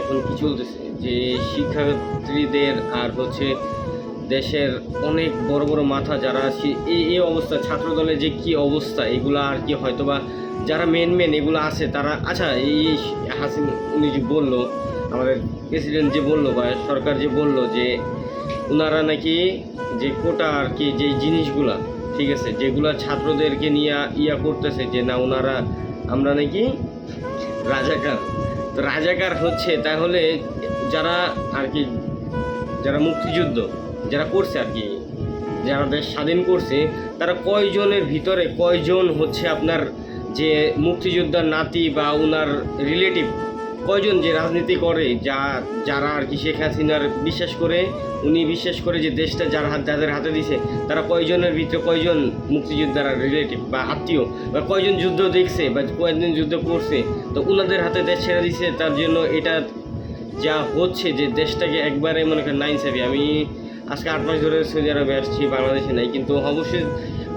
এখন কি চলতেছে? যে শিক্ষার্থীদের আর হচ্ছে দেশের অনেক বড় বড় মাথা যারা এই এই অবস্থা ছাত্র দলের যে কি অবস্থা, এগুলো আর কি হয়তোবা যারা মেন মেন এগুলো আছে, তারা আচ্ছা এই হাসিন উনি যে বলল, আমাদের প্রেসিডেন্ট যে বলল বা সরকার যে বলল যে ওনারা নাকি যে কোটা আর কি, যে জিনিসগুলা, ঠিক আছে, যেগুলা ছাত্রদেরকে নিয়ে ইয়া করতেছে যে না ওনারা আমরা নাকি রাজাকার। রাজাকার হচ্ছে, তাহলে যারা আর কি, যারা মুক্তিযুদ্ধ, যারা করছে আর কি, যারা দেশ স্বাধীন করছে, তারা কয়জনের ভিতরে কয়জন হচ্ছে আপনার যে মুক্তিযোদ্ধার নাতি বা ওনার রিলেটিভ কয়জন যে রাজনীতি করে, যা, যারা আর কি শেখ হাসিনার বিশ্বাস করে, উনি বিশ্বাস করে যে দেশটা যার হাত, যাদের হাতে দিছে, তারা কয়জনের ভিতরে কয়জন মুক্তিযোদ্ধার রিলেটিভ বা আত্মীয়? বা কয়জন যুদ্ধ দেখছে বা কয়জন যুদ্ধ করছে? তো ওনাদের হাতে দেশ ছেড়ে দিছে, তার জন্য এটা যা হচ্ছে যে দেশটাকে একবারে মনে করেন নাইন সেভি আমি আজকে আট মাস ধরে সৌদি আরবে আসছি, বাংলাদেশে নাই, কিন্তু অবশ্যই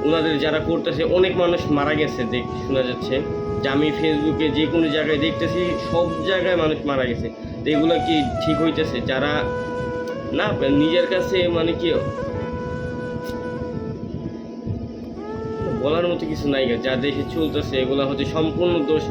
ওনাদের যারা করতেছে, অনেক মানুষ মারা গেছে দেখ, শোনা যাচ্ছে। যে আমি ফেসবুকে যে কোনো জায়গায় দেখতেছি, সব জায়গায় মানুষ মারা গেছে। এগুলো কি ঠিক হইতেছে? যারা না, নিজের কাছে মানে কি বলার মতো কিছু নাই। যা দেখে চলতেছে, এগুলো হচ্ছে সম্পূর্ণ দোষ।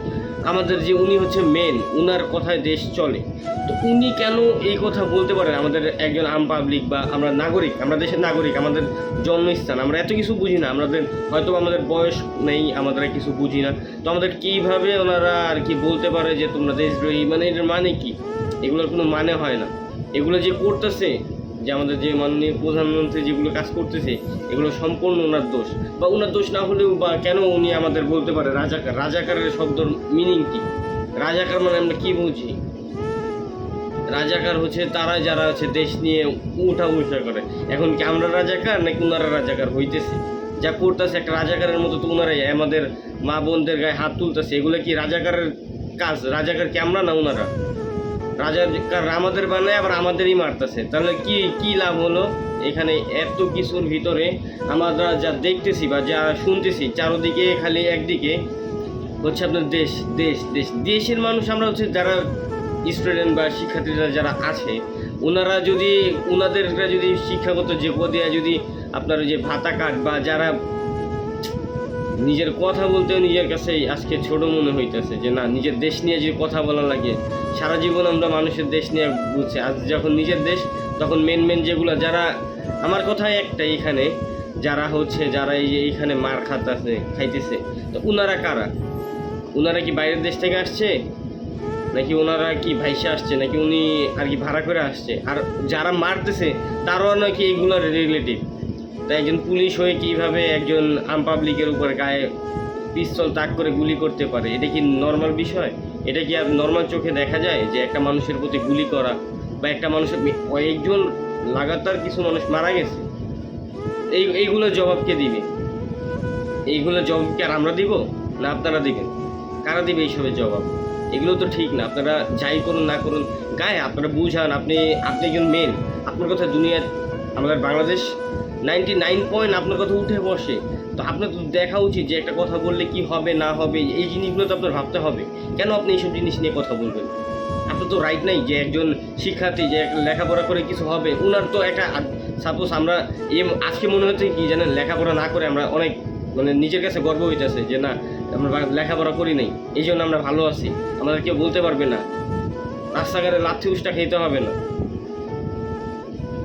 আমাদের যে উনি হচ্ছে মেন উনার কথায় দেশ চলে। তো উনি কেন এই কথা বলতে পারেন? আমাদের একজন আম পাবলিক বা আমরা নাগরিক, আমরা দেশের নাগরিক, আমাদের জন্মস্থান, আমরা এত কিছু বুঝি না। আমাদের হয়তো আমাদের বয়স নেই আমাদের কিছু বুঝি না। তো আমাদের কীভাবে ওনারা আর কি বলতে পারে যে তোমরা দেশদ্রোহী? মানে এটার মানে কি? এগুলোর কোনো মানে হয় না। এগুলো যে করতেছে যে আমাদের যে মাননীয় প্রধানমন্ত্রী যেগুলো কাজ করতেছে, এগুলো সম্পূর্ণ ওনার দোষ। বা ওনার দোষ না হলেও বা কেন উনি আমাদের বলতে পারে রাজাকার? রাজাকারের শব্দর মিনিং কি? রাজাকার মানে আমরা কি বুঝি? রাজাকার হচ্ছে তারা যারা হচ্ছে দেশ নিয়ে উঠা উঠা করে। এখন কি আমরা রাজাকার নাকি ওনারা রাজাকার হইতেছে? যা করতেছে একটা রাজাকারের মতো তো ওনারাই আমাদের মা বোনদের গায়ে হাত তুলতেছে। এগুলো কি রাজাকারের কাজ? রাজাকার কি আমরা না ওনারা রাজাকার আমাদের বানায়, আবার আমাদেরই মারতেছে। তাহলে কি কি লাভ হলো? এখানে এত কিছুর ভিতরে আমরা যা দেখতেছি বা যা শুনতেছি, চারোদিকে খালি একদিকে হচ্ছে আপনার দেশ দেশ দেশ। দেশের মানুষ আমরা হচ্ছে যারা স্টুডেন্ট বা শিক্ষার্থীরা যারা আছে, ওনারা যদি ওনাদেরটা যদি শিক্ষাগত যোগ্য দেওয়া যদি আপনার যে ভাতা কার্ড বা যারা নিজের কথা বলতেও নিজের কাছে আজকে ছোট মনে হইতেছে যে, না, নিজের দেশ নিয়ে যে কথা বলা লাগে, সারা জীবন আমরা মানুষের দেশ নিয়ে বুঝছি আজ যখন নিজের দেশ, তখন মেন মেন যেগুলো, যারা, আমার কথাই একটা এখানে, যারা হচ্ছে, যারা এই যে এইখানে মার খাতাছে, খাইতেছে, তো উনারা কারা? উনারা কি বাইরের দেশ থেকে আসছে? নাকি ওনারা কি ভাইসে আসছে? নাকি উনি আর কি ভাড়া করে আসছে? আর যারা মারতেছে, তারও নাকি এইগুলোর রিলেটিভ তাই একজন পুলিশ হয়ে কীভাবে একজন আম পাবলিকের উপর গায়ে পিস্তল তাক করে গুলি করতে পারে? এটা কি নর্মাল বিষয়? এটা কি আর নর্মাল চোখে দেখা যায় যে একটা মানুষের প্রতি গুলি করা বা একটা মানুষের কয়েকজন লাগাতার কিছু মানুষ মারা গেছে? এই, এইগুলো জবাবকে দিবে? এইগুলো জবাব কি আর আমরা দিব না আপনারা দিবেন? কারা দিবে এইসবের জবাব? এগুলো তো ঠিক না, আপনারা যাই করুন না করুন। গায়ে আপনারা বুঝান, আপনি আপনি একজন মেন আপনার কথা দুনিয়ার আমাদের বাংলাদেশ নাইনটি নাইন পয়েন্ট আপনার কথা উঠে বসে। তো আপনার তো দেখা উচিত যে একটা কথা বললে কি হবে, না হবে, এই জিনিসগুলো তো আপনার ভাবতে হবে। কেন আপনি এইসব জিনিস নিয়ে কথা বলবেন? আপনার তো রাইট নাই যে একজন শিক্ষার্থী যে লেখাপড়া করে কিছু হবে। ওনার তো একটা সাপোজ আমরা এম আজকে মনে হচ্ছে কি জানেন লেখাপড়া না করে আমরা অনেক মানে নিজের কাছে গর্ব হইতেছে যে না, আমরা লেখাপড়া করি নাই। এই জন্য আমরা ভালো আছি। আমাদের কেউ বলতে পারবে না। রাস্তাঘাটে লাথি উষ্টা খেতে হবে না।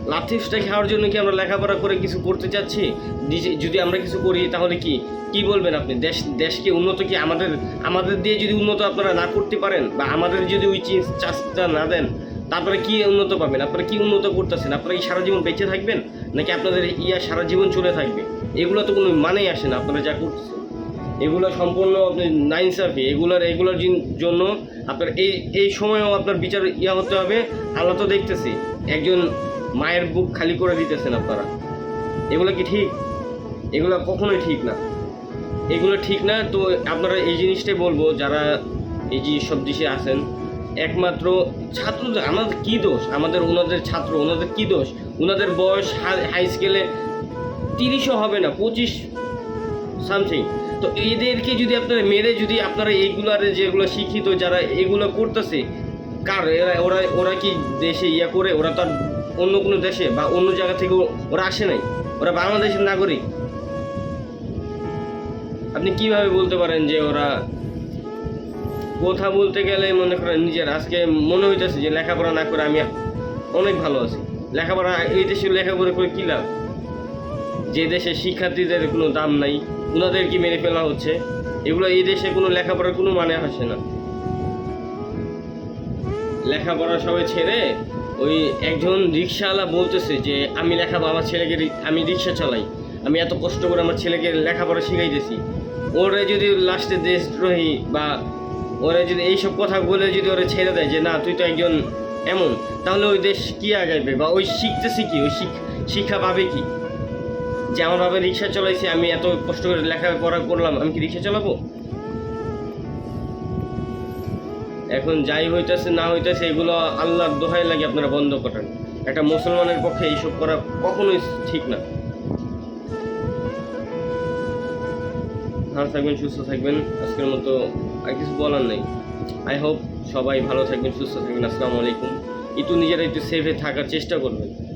লাথি উষ্টা খাওয়ার জন্য কি আমরা লেখাপড়া করে কিছু করতে চাচ্ছি? নিজে যদি আমরা কিছু করি, তাহলে কি? কি বলবেন আপনি? দেশ দেশকে উন্নত কি আমাদের আমাদের দিয়ে যদি উন্নত আপনারা না করতে পারেন বা আমাদের যদি ওই চাষটা না দেন তারপরে কি উন্নত পাবেন? আপনারা কি উন্নত করতেছেন? আপনারা কি সারা জীবন বেঁচে থাকবেন? নাকি আপনাদের ইয়া সারা জীবন চলে থাকবে? এগুলো তো কোনো মানেই আসে না, আপনারা যা করতেছেন। এগুলো সম্পূর্ণ আপনি নাইনসাফি এগুলোর এগুলোর জিন- জন্য আপনার এই এই সময়েও আপনার বিচার ইয়া হতে হবে। আল্লাহ তো দেখতেছি, একজন মায়ের বুক খালি করে দিতেছেন আপনারা। এগুলো কি ঠিক? এগুলো কখনোই ঠিক না। এগুলো ঠিক না, তো আপনারা এই জিনিসটাই বলব, যারা এই যে সব দেশে আছেন, একমাত্র ছাত্র আমাদের কি দোষ? আমাদের ওনাদের ছাত্র, ওনাদের কি দোষ? ওনাদের বয়স হাই স্কেলে তিরিশও হবে না, পঁচিশ সামথিং। তো এদেরকে যদি আপনারা মেরে যদি আপনারা এইগুলার যেগুলো শিক্ষিত যারা এগুলো করতেছে, কার? এরা, ওরা ওরা কি দেশে ইয়া করে? ওরা তো আর অন্য কোনো দেশে বা অন্য জায়গা থেকে ওরা আসে নাই, ওরা বাংলাদেশের নাগরিক। আপনি কীভাবে বলতে পারেন যে ওরা কথা বলতে গেলে মনে করেন নিজের, আজকে মনে হইতেছে যে লেখাপড়া না করে আমি অনেক ভালো আছি। লেখাপড়া, এই দেশে লেখাপড়া করে কী লাভ? যে দেশে শিক্ষার্থীদের কোনো দাম নাই ওনাদের কি মেরে ফেলা হচ্ছে, এগুলো এই দেশে কোনো লেখাপড়ার কোনো মানে আসে না। লেখাপড়া সবাই ছেড়ে ওই একজন রিক্সাওয়ালা বলতেছে যে, আমি লেখা আমার ছেলেকে আমি রিক্সা চালাই। আমি এত কষ্ট করে আমার ছেলেকে লেখাপড়া শিখাইতেছি। ওরা যদি লাস্টে দেশদ্রোহী বা ওরা যদি এইসব কথা বলে যদি ওরা ছেড়ে দেয় যে, না, তুই তো একজন এমন, তাহলে ওই দেশ কি আগাইবে? বা ওই শিখতেছে কি? ওই শিক্ষা পাবে কি? যে, আমার বাবা রিক্সা চলাইছে, আমি এত কষ্ট করে লেখাপড়া করলাম, আমি কি রিক্সা চালাবো? এখন যাই হইতেছে, না হইতেছে, এগুলো আল্লাহর দোহাই লাগে আপনারা বন্ধ করেন। একটা মুসলমানের পক্ষে এইসব করা কখনোই ঠিক না। ভালো থাকবেন, সুস্থ থাকবেন। আজকের মতো আর কিছু বলার নেই। আই হোপ সবাই ভালো থাকবেন, সুস্থ থাকবেন। আসসালামু আলাইকুম। একটু নিজেরা একটু সেফে থাকার চেষ্টা করবেন।